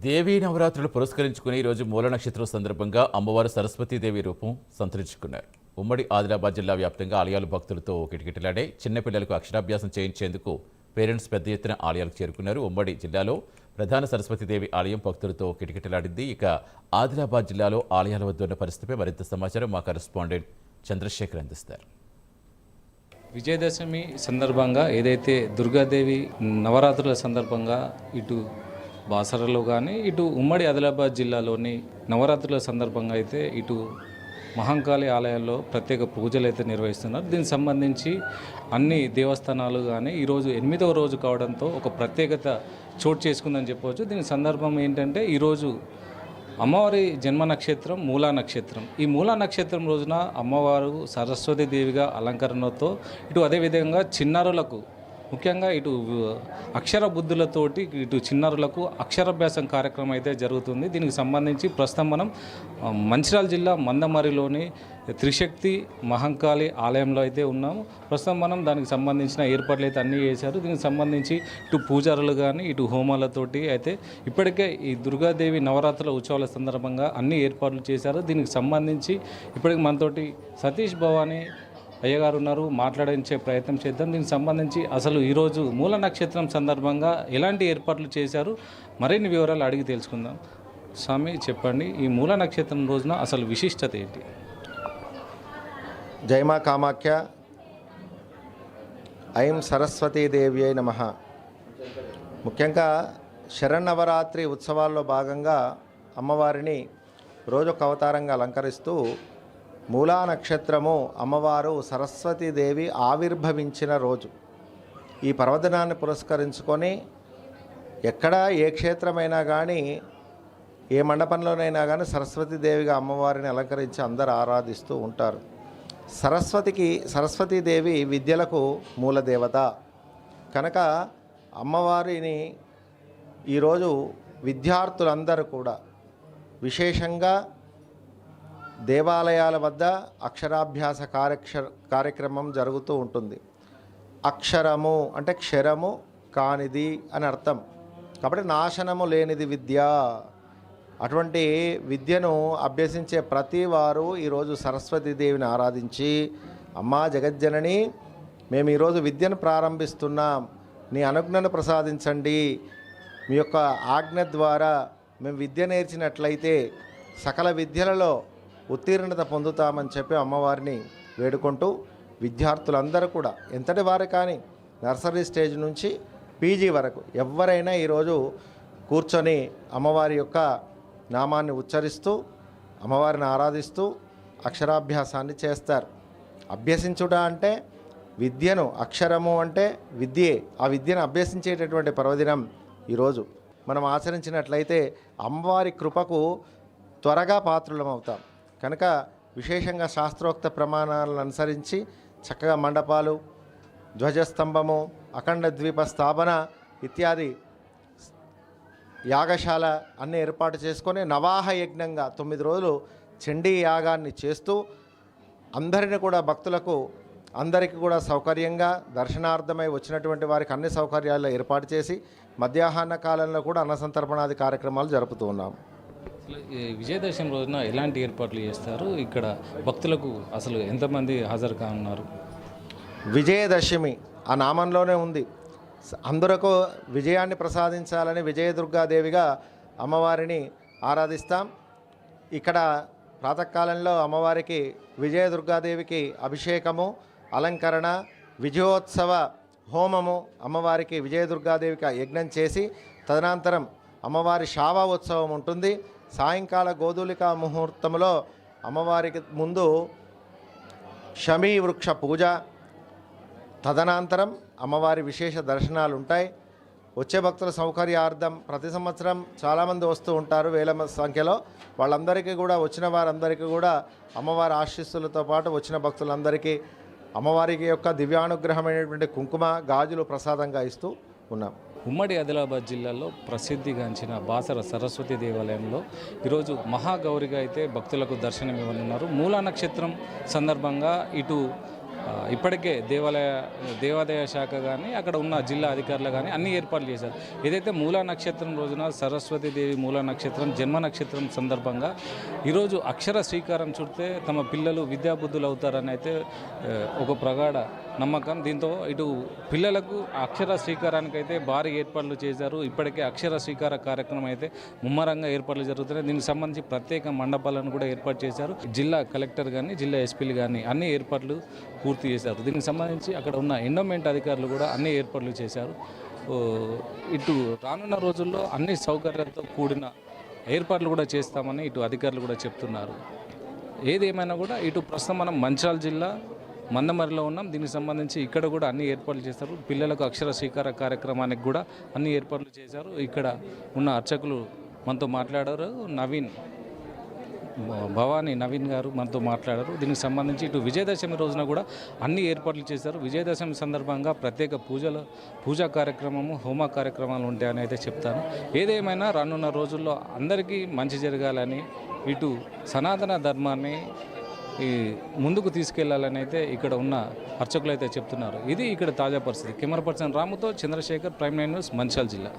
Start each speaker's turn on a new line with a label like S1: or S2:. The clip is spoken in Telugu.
S1: దేవీ నవరాత్రులు పురస్కరించుకుని ఈరోజు మూల నక్షత్రం సందర్భంగా అమ్మవారు సరస్వతీదేవి రూపం సంతరించుకున్నారు. ఉమ్మడి ఆదిలాబాద్ జిల్లా వ్యాప్తంగా ఆలయాలు భక్తులతో కిటకిటలాడే చిన్నపిల్లలకు అక్షరాభ్యాసం చేయించేందుకు పేరెంట్స్ పెద్ద ఎత్తున ఆలయాలకు చేరుకున్నారు. ఉమ్మడి జిల్లాలో ప్రధాన సరస్వతీదేవి ఆలయం భక్తులతో కిటకిటలాడింది. ఇక ఆదిలాబాద్ జిల్లాలో ఆలయాల వద్ద ఉన్న పరిస్థితిపై మరింత సమాచారం మా కరెస్పాండెంట్ చంద్రశేఖర్ అందిస్తారు.
S2: విజయదశమి సందర్భంగా ఏదైతే దుర్గాదేవి నవరాత్రుల సందర్భంగా ఇటు బాసరలో కానీ ఇటు ఉమ్మడి ఆదిలాబాద్ జిల్లాలోని నవరాత్రుల సందర్భంగా అయితే ఇటు మహంకాళి ఆలయాల్లో ప్రత్యేక పూజలు అయితే నిర్వహిస్తున్నారు. దీనికి సంబంధించి అన్ని దేవస్థానాలు కానీ ఈరోజు ఎనిమిదవ రోజు కావడంతో ఒక ప్రత్యేకత చోటు చేసుకుందని చెప్పవచ్చు. దీని సందర్భం ఏంటంటే ఈరోజు అమ్మవారి జన్మ నక్షత్రం మూలా నక్షత్రం. ఈ మూలా నక్షత్రం రోజున అమ్మవారు సరస్వతి దేవిగా అలంకరణతో ఇటు అదేవిధంగా చిన్నారులకు ముఖ్యంగా ఇటు అక్షర బుద్ధులతోటి ఇటు చిన్నారులకు అక్షరాభ్యాసం కార్యక్రమం అయితే జరుగుతుంది. దీనికి సంబంధించి ప్రస్తుతం మనం మంచిర్యాల జిల్లా మందమరిలోని త్రిశక్తి మహంకాళి ఆలయంలో అయితే ఉన్నాము. ప్రస్తుతం మనం దానికి సంబంధించిన ఏర్పాట్లు అయితే అన్నీ చేశారు. దీనికి సంబంధించి ఇటు పూజారులు కానీ ఇటు హోమాలతోటి అయితే ఇప్పటికే ఈ దుర్గాదేవి నవరాత్రుల ఉత్సవాల సందర్భంగా అన్ని ఏర్పాట్లు చేశారు. దీనికి సంబంధించి ఇప్పటికి మనతోటి సతీష్ భవానీ అయ్యగారు ఉన్నారు మాట్లాడించే ప్రయత్నం చేద్దాం. దీనికి సంబంధించి అసలు ఈరోజు మూల నక్షత్రం సందర్భంగా ఎలాంటి ఏర్పాట్లు చేశారు? మరిన్ని వివరాలు అడిగి తెలుసుకుందాం. స్వామి చెప్పండి ఈ మూల నక్షత్రం రోజున అసలు విశిష్టత ఏంటి?
S3: జయమా కామాఖ్య. ఐం సరస్వతీదేవి అయి నమ. ముఖ్యంగా శరన్నవరాత్రి ఉత్సవాల్లో భాగంగా అమ్మవారిని రోజొక అవతారంగా అలంకరిస్తూ మూలా నక్షత్రము అమ్మవారు సరస్వతీదేవి ఆవిర్భవించిన రోజు. ఈ పర్వదినాన్ని పురస్కరించుకొని ఎక్కడ ఏ క్షేత్రమైనా కానీ ఏ మండపంలోనైనా కానీ సరస్వతీదేవిగా అమ్మవారిని అలంకరించి అందరు ఆరాధిస్తూ ఉంటారు. సరస్వతికి సరస్వతీదేవి విద్యలకు మూలదేవత. కనుక అమ్మవారిని ఈరోజు విద్యార్థులందరూ కూడా విశేషంగా దేవాలయాల వద్ద అక్షరాభ్యాస కార్యక్ష కార్యక్రమం జరుగుతూ ఉంటుంది. అక్షరము అంటే క్షరము కానిది అని అర్థం. కాబట్టి నాశనము లేనిది విద్య. అటువంటి విద్యను అభ్యసించే ప్రతి వారు ఈరోజు సరస్వతీదేవిని ఆరాధించి అమ్మా జగజ్జనని మేము ఈరోజు విద్యను ప్రారంభిస్తున్నాం. నీ అనుజ్ఞను ప్రసాదించండి. మీ యొక్క ఆజ్ఞ ద్వారా మేము విద్య నేర్చినట్లయితే సకల విద్యలలో ఉత్తీర్ణత పొందుతామని చెప్పి అమ్మవారిని వేడుకుంటూ విద్యార్థులందరూ కూడా ఎంతటి వారు కానీ నర్సరీ స్టేజ్ నుంచి పీజీ వరకు ఎవరైనా ఈరోజు కూర్చొని అమ్మవారి యొక్క నామాన్ని ఉచ్చరిస్తూ అమ్మవారిని ఆరాధిస్తూ అక్షరాభ్యాసాన్ని చేస్తారు. అభ్యసించుట అంటే విద్యను అక్షరము అంటే విద్యే. ఆ విద్యను అభ్యసించేటటువంటి పర్వదినం ఈరోజు. మనం ఆచరించినట్లయితే అమ్మవారి కృపకు త్వరగా పాత్రులం అవుతాం కనుక విశేషంగా శాస్త్రోక్త ప్రమాణాలను అనుసరించి చక్కగా మండపాలు ధ్వజస్తంభము అఖండ ద్వీప స్థాపన ఇత్యాది యాగశాల అన్ని ఏర్పాటు చేసుకొని నవాహ యజ్ఞంగా తొమ్మిది రోజులు చండీ యాగాన్ని చేస్తూ అందరిని కూడా భక్తులకు అందరికీ కూడా సౌకర్యంగా దర్శనార్థమై వచ్చినటువంటి వారికి అన్ని సౌకర్యాలు ఏర్పాటు చేసి మధ్యాహ్న కాలంలో కూడా అన్నసంతర్పణాది కార్యక్రమాలు జరుపుతూ
S2: ఉన్నాము విజయదశమి రోజున ఎలాంటి ఏర్పాట్లు చేస్తారు? ఇక్కడ భక్తులకు అసలు ఎంతమంది హాజరు కానున్నారు?
S3: విజయదశమి ఆ నామంలోనే ఉంది. అందరకు విజయాన్ని ప్రసాదించాలని విజయదుర్గాదేవిగా అమ్మవారిని ఆరాధిస్తాం. ఇక్కడ ప్రాతకాలంలో అమ్మవారికి విజయదుర్గాదేవికి అభిషేకము అలంకరణ విజయోత్సవ హోమము అమ్మవారికి విజయదుర్గాదేవికి యజ్ఞం చేసి తదనంతరం అమ్మవారి శావా ఉత్సవం ఉంటుంది. సాయంకాల గోధులిక ముహూర్తంలో అమ్మవారికి ముందు షమీ వృక్ష పూజ. తదనంతరం అమ్మవారి విశేష దర్శనాలు ఉంటాయి వచ్చే భక్తుల సౌకర్యార్థం ప్రతి సంవత్సరం చాలామంది వస్తూ ఉంటారు వేల సంఖ్యలో. వాళ్ళందరికీ కూడా వచ్చిన వారందరికీ కూడా అమ్మవారి ఆశీస్సులతో పాటు వచ్చిన భక్తులందరికీ అమ్మవారికి యొక్క దివ్యానుగ్రహమైనటువంటి కుంకుమ గాజులు ప్రసాదంగా ఇస్తూ ఉన్నాం
S2: ఉమ్మడి ఆదిలాబాద్ జిల్లాలో ప్రసిద్ధిగాంచిన బాసర సరస్వతి దేవాలయంలో ఈరోజు మహాగౌరిగా అయితే భక్తులకు దర్శనం ఇవ్వనున్నారు మూలా నక్షత్రం సందర్భంగా ఇటు ఇప్పటికే దేవాలయ దేవాదాయ శాఖ కానీ అక్కడ ఉన్న జిల్లా అధికారులు కానీ అన్ని ఏర్పాట్లు చేశారు. ఏదైతే మూలా నక్షత్రం రోజున సరస్వతీదేవి మూలా నక్షత్రం జన్మ నక్షత్రం సందర్భంగా ఈరోజు అక్షర శ్రీకారం చుడితే తమ పిల్లలు విద్యాబుద్ధులు అవుతారని అయితే ఒక ప్రగాఢ నమ్మకం. దీంతో ఇటు పిల్లలకు అక్షర స్వీకారానికి అయితే భారీ ఏర్పాట్లు చేశారు. ఇప్పటికే అక్షర శ్రీకార కార్యక్రమం అయితే ముమ్మరంగా ఏర్పాట్లు జరుగుతున్నాయి. దీనికి సంబంధించి ప్రత్యేక మండపాలను కూడా ఏర్పాటు చేశారు. జిల్లా కలెక్టర్ కానీ జిల్లా ఎస్పీలు కానీ అన్ని ఏర్పాట్లు పూర్తి చేశారు. దీనికి సంబంధించి అక్కడ ఉన్న ఎండోమెంట్ అధికారులు కూడా అన్ని ఏర్పాట్లు చేశారు. ఇటు రానున్న రోజుల్లో అన్ని సౌకర్యాలతో కూడిన ఏర్పాట్లు కూడా చేస్తామని ఇటు అధికారులు కూడా చెప్తున్నారు. ఏదేమైనా కూడా ఇటు ప్రస్తుతం మనం మంచాల్ జిల్లా మందమరిలో ఉన్నాం. దీనికి సంబంధించి ఇక్కడ కూడా అన్ని ఏర్పాట్లు చేస్తారు. పిల్లలకు అక్షర స్వీకార కార్యక్రమానికి కూడా అన్ని ఏర్పాట్లు చేశారు. ఇక్కడ ఉన్న అర్చకులు మనతో మాట్లాడారు. నవీన్ భవానీ నవీన్ గారు మనతో మాట్లాడారు. దీనికి సంబంధించి ఇటు విజయదశమి రోజున కూడా అన్ని ఏర్పాట్లు చేశారు. విజయదశమి సందర్భంగా ప్రత్యేక పూజలు పూజా కార్యక్రమము హోమ కార్యక్రమాలు ఉంటాయని అయితే చెప్తాను. ఏదేమైనా రానున్న రోజుల్లో అందరికీ మంచి జరగాలని ఇటు సనాతన ధర్మాన్ని ఈ ముందుకు తీసుకెళ్ళాలని అయితే ఇక్కడ ఉన్న అర్చకులు అయితే చెప్తున్నారు. ఇది ఇక్కడ తాజా పరిస్థితి. Camera person రాముతో Chandrashekar prime nine news Mancherial జిల్లా.